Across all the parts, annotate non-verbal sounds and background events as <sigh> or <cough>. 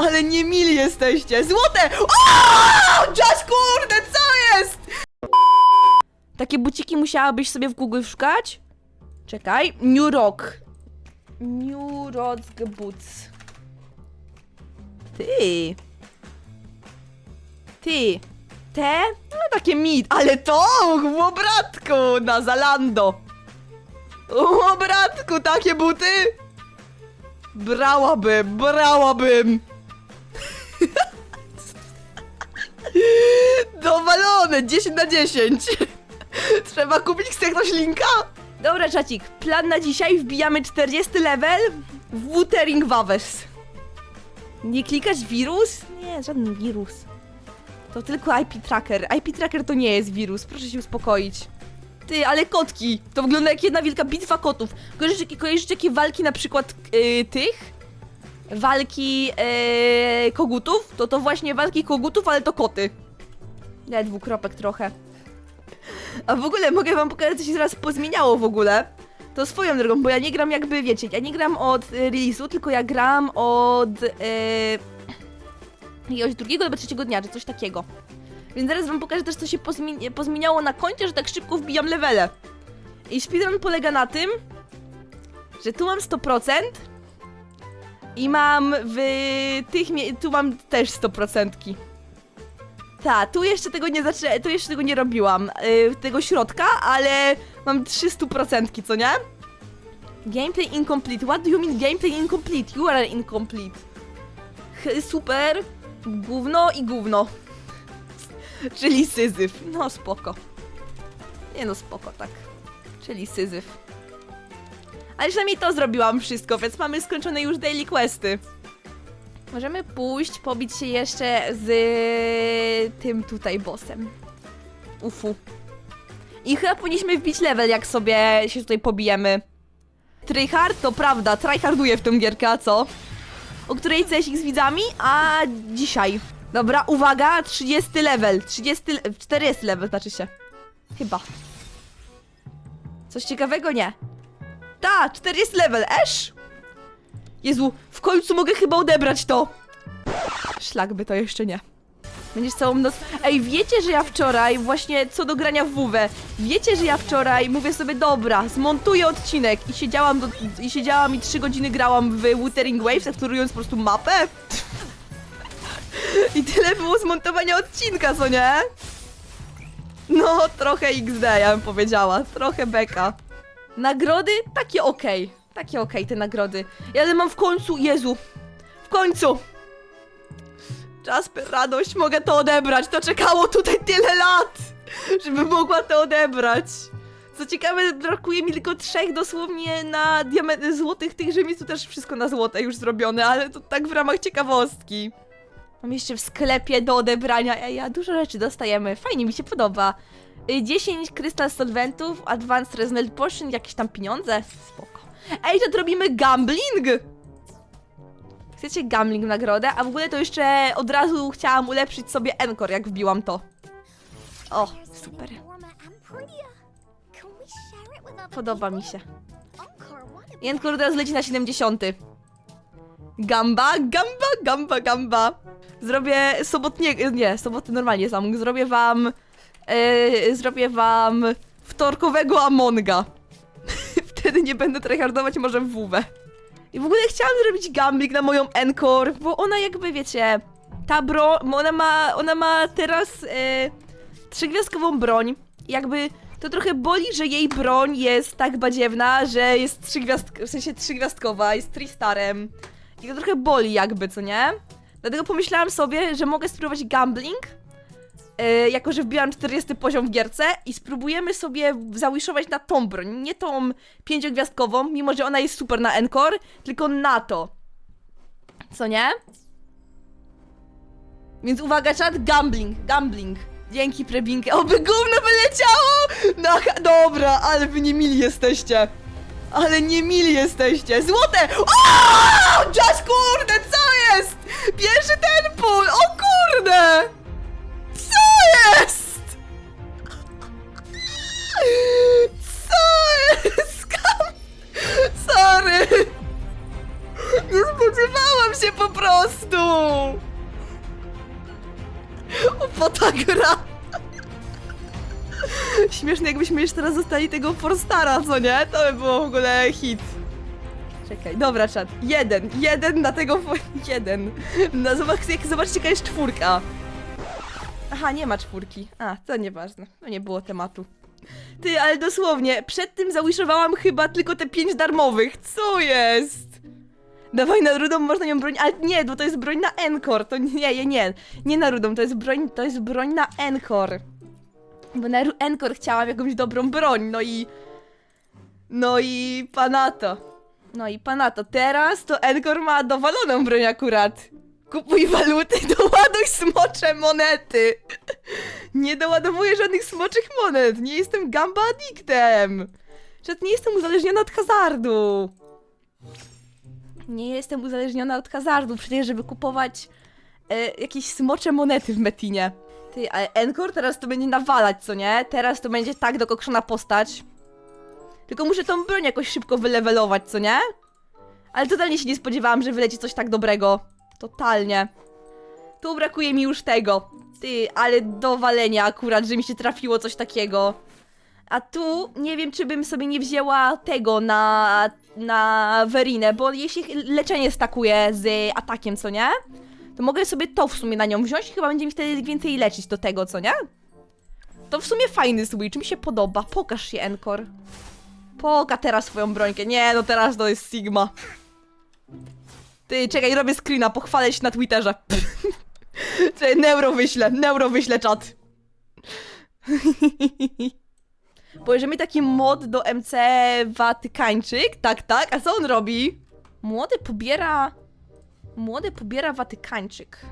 Ale nie mili jesteście! Złote! O! Just kurde, co jest? Takie buciki musiałabyś sobie w Google szukać? Czekaj. New Rock. New Rock Boots. Ty. Ty. Te? No takie mit, ale to, o bratku, na Zalando. O bratku, takie buty? Brałabym, brałabym. Dowalone, 10 na 10. <laughs> Trzeba kupić, ktoś linka? Dobra, czacik, plan na dzisiaj, wbijamy 40 level w Wuthering Waves. Nie klikać wirus? Nie, żaden wirus. To tylko IP tracker. IP tracker to nie jest wirus, proszę się uspokoić. Ty, ale kotki! To wygląda jak jedna wielka bitwa kotów. Kojarzycie, kojarzycie takie walki na przykład yy, tych? Walki yy, kogutów? To to właśnie walki kogutów, ale to koty. Nie, dwukropek trochę. A w ogóle mogę wam pokazać, co się zaraz pozmieniało w ogóle. To swoją drogą, bo ja nie gram jakby, wiecie, ja nie gram od y, release'u, tylko ja gram od... Yy, jakiegoś drugiego albo trzeciego dnia, czy coś takiego. Więc zaraz wam pokażę też, co się pozmi pozmieniało na koncie, że tak szybko wbijam levele. I speedrun polega na tym, że tu mam 100% i mam w tych tu mam też 100%. Ta, tu jeszcze tego nie zaczę- tu jeszcze tego nie robiłam, yy, tego środka, ale mam 300%, co nie? Gameplay incomplete. What do you mean gameplay incomplete? You are incomplete. Ch- super, gówno i gówno. <laughs> Czyli syzyf. No spoko. Nie no spoko, tak. Czyli syzyf. Ale przynajmniej to zrobiłam wszystko, więc mamy skończone już daily questy. Możemy pójść, pobić się jeszcze z tym tutaj bossem. Ufu. I chyba powinniśmy wbić level, jak sobie się tutaj pobijemy. Tryhard, to prawda, tryharduję w tę gierkę, a co? O której CSX z widzami? A dzisiaj. Dobra, uwaga, 30 level. 30, le- 40 level znaczy się. Chyba. Coś ciekawego? Nie. Ta, 40 level, esz! Jezu, w końcu mogę chyba odebrać to. Szlak by to jeszcze nie. Będziesz całą noc... Ej, wiecie, że ja wczoraj, właśnie co do grania w WW, wiecie, że ja wczoraj mówię sobie, dobra, zmontuję odcinek i siedziałam, do, i siedziałam i 3 godziny grałam w Wuthering Waves, aktorując po prostu mapę? <laughs> I tyle było zmontowania odcinka, co nie? No, trochę XD, ja bym powiedziała. Trochę beka. Nagrody? Takie okej. Takie okej, te nagrody. Ale mam w końcu, Jezu. W końcu. Jasper, radość, mogę to odebrać. To czekało tutaj tyle lat, żeby mogła to odebrać. Co ciekawe, brakuje mi tylko trzech dosłownie na diament złotych tych, tu też wszystko na złote już zrobione, ale to tak w ramach ciekawostki. Mam jeszcze w sklepie do odebrania. Ej, ja dużo rzeczy dostajemy. Fajnie, mi się podoba. Y, 10 krystal solventów, advanced resonant potion, jakieś tam pieniądze. Spoko. Ej, to robimy gambling! Chcecie gambling w nagrodę? A w ogóle to jeszcze od razu chciałam ulepszyć sobie Encore, jak wbiłam to. O, super. Podoba mi się. Encore teraz leci na 70. Gamba, gamba, gamba, gamba. Zrobię sobotnie, nie, soboty normalnie sam. Zrobię wam, e, zrobię wam wtorkowego Amonga. <laughs> Wtedy nie będę tryhardować może w WW. I w ogóle chciałam zrobić gambling na moją Encore, bo ona jakby, wiecie, ta broń, ona ma, ona ma teraz e, trzygwiazdkową broń. Jakby to trochę boli, że jej broń jest tak badziewna, że jest trzygwiazdk w sensie trzygwiazdkowa, jest tristarem. I to trochę boli jakby, co nie? Dlatego pomyślałam sobie, że mogę spróbować gambling, e, jako że wbiłam 40 poziom w gierce i spróbujemy sobie zawiszować na tą broń, nie tą pięciogwiazdkową, mimo że ona jest super na Encore, tylko na to. Co nie? Więc uwaga, czat, gambling, gambling. Dzięki prebinkę. Oby gówno wyleciało! No, dobra, ale wy nie mili jesteście. Ale nie mili jesteście. Złote! O! Just kurde, co jest? Pierwszy ten pól! O kurde! Jest? Co jest? Sorry! Nie spodziewałam się po prostu! Upota gra! Śmieszne jakbyśmy jeszcze teraz zostali tego Forstara, co nie? To by było w ogóle hit. Czekaj, dobra czat. Jeden, jeden na tego... <laughs> Jeden. Zobacz, jak, zobaczcie jaka jest czwórka. Aha, nie ma czwórki. A, to nieważne. No nie było tematu. Ty, ale dosłownie, przed tym zawiszowałam chyba tylko te pięć darmowych. Co jest? Dawaj na rudą można ją broń, ale nie, bo to jest broń na Encore, to nie, nie, nie, nie na rudą, to jest broń, to jest broń na Encore. Bo na Encore chciałam jakąś dobrą broń, no i... No i panato. No i panato, teraz to Encore ma dowaloną broń akurat. Kupuj waluty, <laughs> doładuj smocze monety. Nie doładowuję żadnych smoczych monet, nie jestem gamba addictem. Przecież nie jestem uzależniona od hazardu. Nie jestem uzależniona od hazardu, przecież żeby kupować e, jakieś smocze monety w Metinie. Ty, ale Encore teraz to będzie nawalać, co nie? Teraz to będzie tak dokokszona postać. Tylko muszę tą broń jakoś szybko wylewelować, co nie? Ale totalnie się nie spodziewałam, że wyleci coś tak dobrego. Totalnie. Tu brakuje mi już tego. Ty, ale do walenia akurat, że mi się trafiło coś takiego. A tu nie wiem, czy bym sobie nie wzięła tego na, na Verinę, bo jeśli leczenie stakuje z atakiem, co nie? To mogę sobie to w sumie na nią wziąć i chyba będzie mi wtedy więcej leczyć do tego, co nie? To w sumie fajny switch, mi się podoba. Pokaż się, Encore. Poka teraz swoją brońkę. Nie, no teraz to jest Sigma. Ty, czekaj, robię screena, pochwalę się na Twitterze. <laughs> Czekaj, neuro wyślę, neuro wyślę czat. <laughs> Bierzemy taki mod do MC Watykańczyk, tak, tak, a co on robi? Młody pobiera... Młody pobiera Watykańczyk.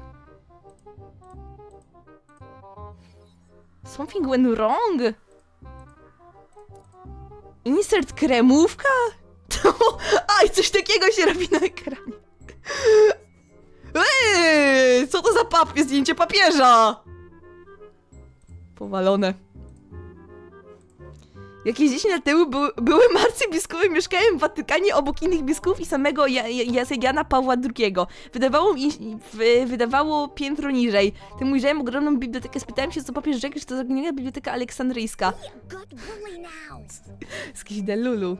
Something went wrong? Insert kremówka? <laughs> Aj, coś takiego się robi na ekranie. Eee, co to za papier? Zdjęcie papieża! Powalone. Jakieś 10 lat temu były, były arcybiskupy mieszkają w Watykanie obok innych biskupów i samego ja, ja, Jana Pawła II. Wydawało mi wy, wydawało piętro niżej. Tym ujrzałem ogromną bibliotekę. Spytałem się, co papież rzekł, że to zaginiona biblioteka aleksandryjska. To jest jakiś delulu.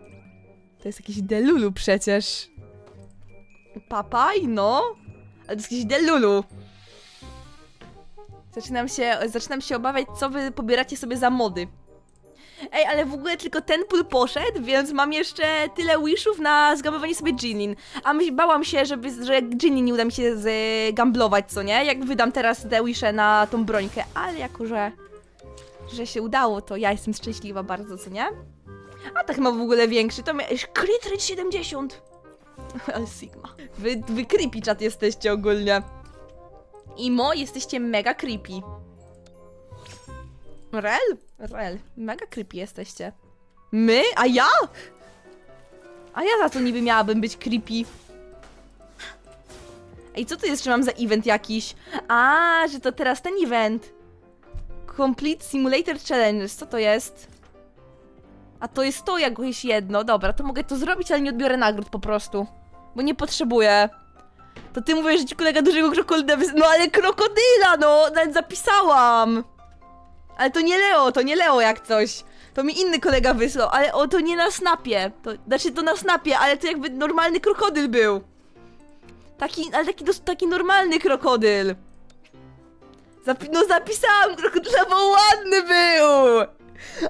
To jest jakiś delulu przecież. Papaj, no. Ale to jest jakiś delulu. Zaczynam się, zaczynam się obawiać, co wy pobieracie sobie za mody. Ej, ale w ogóle tylko ten pól poszedł, więc mam jeszcze tyle wishów na zgamowanie sobie Jinin. A myśl, bałam się, żeby, że jak Jinin nie uda mi się zgamblować, co nie? Jak wydam teraz te wisze na tą brońkę. Ale jako, że, że się udało, to ja jestem szczęśliwa bardzo, co nie? A tak ma w ogóle większy, to miałeś Crit Rate 70. <laughs> Ale Sigma. Wy, wy creepy chat jesteście ogólnie. Imo, jesteście mega creepy. Rel? Rel. Mega creepy jesteście. My? A ja? A ja za co niby miałabym być creepy? Ej, co to jest, że mam za event jakiś? A, że to teraz ten event. Complete Simulator Challenges, co to jest? A to jest to jakoś jedno. Dobra, to mogę to zrobić, ale nie odbiorę nagród po prostu. Bo nie potrzebuję. To ty mówisz, że ci kolega dużego krokodyla wys... No ale krokodyla, no! Nawet zapisałam! Ale to nie Leo, to nie Leo jak coś. To mi inny kolega wysłał, ale o, to nie na snapie. To, znaczy to na snapie, ale to jakby normalny krokodyl był. Taki, ale taki, taki normalny krokodyl. Zapi no zapisałam krokodyla, bo ładny był!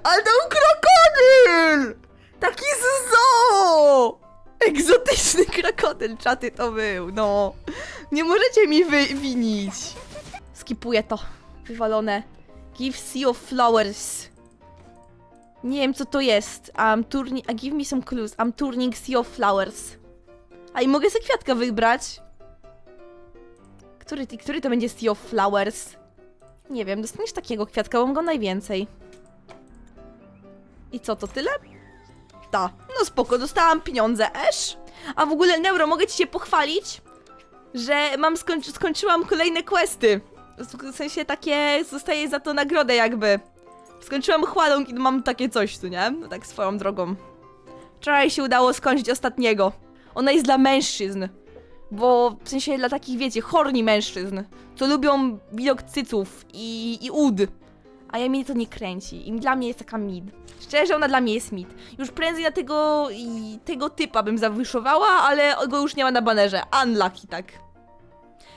Ale to był krokodyl! Taki z zoo! Egzotyczny krokodyl, czaty to był, no. Nie możecie mi wywinić. Skipuję to. Wywalone. Give Sea of Flowers. Nie wiem co to jest. A give me some clues. I'm turning Sea of Flowers. A i mogę sobie kwiatka wybrać. Który, który to będzie Sea of Flowers? Nie wiem, dostaniesz takiego kwiatka, bo mam go najwięcej. I co, to tyle? Ta. No spoko, dostałam pieniądze, esz. A w ogóle, Neuro, mogę ci się pochwalić, że mam skończy skończyłam kolejne questy. W sensie takie, zostaje za to nagrodę jakby. Skończyłam chwalą i mam takie coś, tu nie? No tak swoją drogą. Wczoraj się udało skończyć ostatniego. Ona jest dla mężczyzn. Bo w sensie dla takich, wiecie, horni mężczyzn, co lubią widok cyców i, i ud. A ja mnie to nie kręci. I dla mnie jest taka mid. Szczerze, ona dla mnie jest mid. Już prędzej na tego, i tego typa bym zawyszowała, ale go już nie ma na banerze. Unlucky, tak.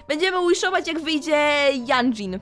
Będziemy wishować jak wyjdzie Yanjin.